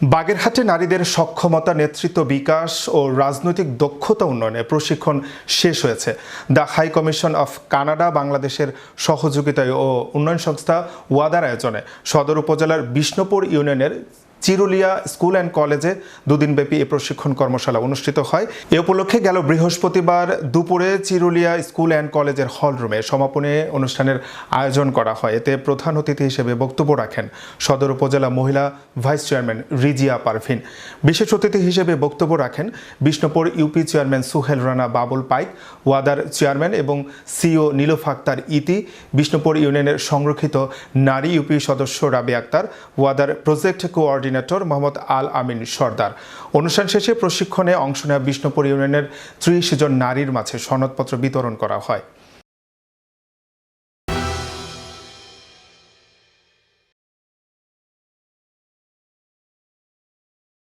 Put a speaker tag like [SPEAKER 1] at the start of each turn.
[SPEAKER 1] বাগেরহাটে নারীদের সক্ষমতা, নেতৃত্ব বিকাশ ও রাজনৈতিক দক্ষতা উন্নয়নে প্রশিক্ষণ শেষ হয়েছে। The high commission of Canada, বাংলাদেশের সহযোগিতায় ও উন্নয়ন সংস্থা ওয়াদার আয়োজনে সদর উপজেলার বিষ্ণুপুর ইউনিয়নের চিরুলিয়া স্কুল অ্যান্ড কলেজে দুদিনব্যাপী এই প্রশিক্ষণ কর্মশালা অনুষ্ঠিত হয়। এ উপলক্ষে গেল বৃহস্পতিবার দুপুরে চিরুলিয়া স্কুল অ্যান্ড কলেজের হলরুমে সমাপনী অনুষ্ঠানের আয়োজন করা হয়। এতে প্রধান অতিথি হিসেবে বক্তব্য রাখেন সদর উপজেলা মহিলা ভাইস চেয়ারম্যান রিজিয়া পারভিন। বিশেষ অতিথি হিসেবে বক্তব্য রাখেন বিষ্ণুপুর ইউপি চেয়ারম্যান সুহেল রানা বাবুল পাইক, ওয়াদার চেয়ারম্যান এবং সিও নীলুফ আক্তার ইতি, বিষ্ণুপুর ইউনিয়নের সংরক্ষিত নারী ইউপি সদস্য রাবি আক্তার, ওয়াদার প্রজেক্ট কোঅর্ডিনেটর মোহাম্মদ আল আমিন সর্দার। অনুষ্ঠান শেষে প্রশিক্ষণে অংশ নেওয়া বিষ্ণুপুর ইউনিয়নের ত্রিশ জন নারীর মাঝে সনদপত্র বিতরণ করা হয়।